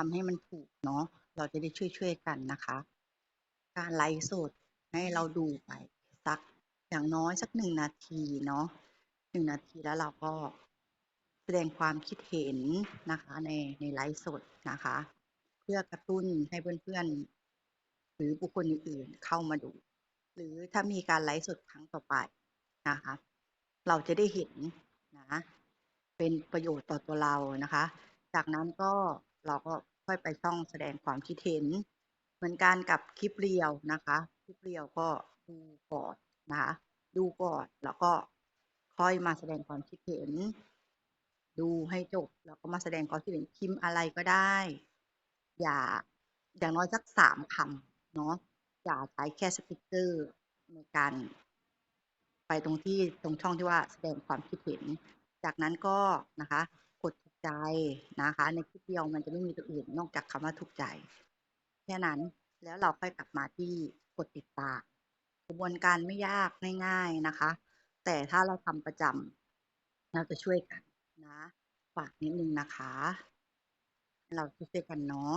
ทำให้มันถูกเนาะเราจะได้ช่วยๆกันนะคะ การไลฟ์สดให้เราดูไปสักอย่างน้อยสัก1นาทีเนาะ1นาทีแล้วเราก็แสดงความคิดเห็นนะคะในในไลฟ์สดนะคะ เพื่อกระตุ้นให้เพื่อนๆ หรือบุคคลอื่นๆเข้ามาดู หรือถ้ามีการไลฟ์สดครั้งต่อไปนะคะ เราจะได้เห็นนะเป็นประโยชน์ต่อตัวเรานะคะ จากนั้นก็ เราก็ค่อยไปช่องแสดงความคิดเห็น เหมือนกันกับคลิป Reel นะคะ คลิป Reel ก็ดูก่อนนะคะดูก่อนแล้วก็ค่อยมาแสดงความคิดเห็น ดูให้จบแล้วก็มาแสดงความคิดเห็นพิมพ์อะไรก็ได้ อย่าอย่างน้อยสัก3คำเนาะอย่าใช้แค่สติกเกอร์ในการไปตรงที่ตรงช่องที่ว่าแสดงความคิดเห็น จากนั้นก็นะคะ ใจนะคะ ในคลิปเดียวมันจะไม่มีตัวอื่นนอกจากคำว่าถูกใจ แค่นั้นแล้วเราค่อยกลับมาที่กดติดตามกระบวนการไม่ยากง่ายๆนะคะ แต่ถ้าเราทำประจำเราจะช่วยกันนะ ฝากนิดนึงนะคะ เราช่วยกันเนาะ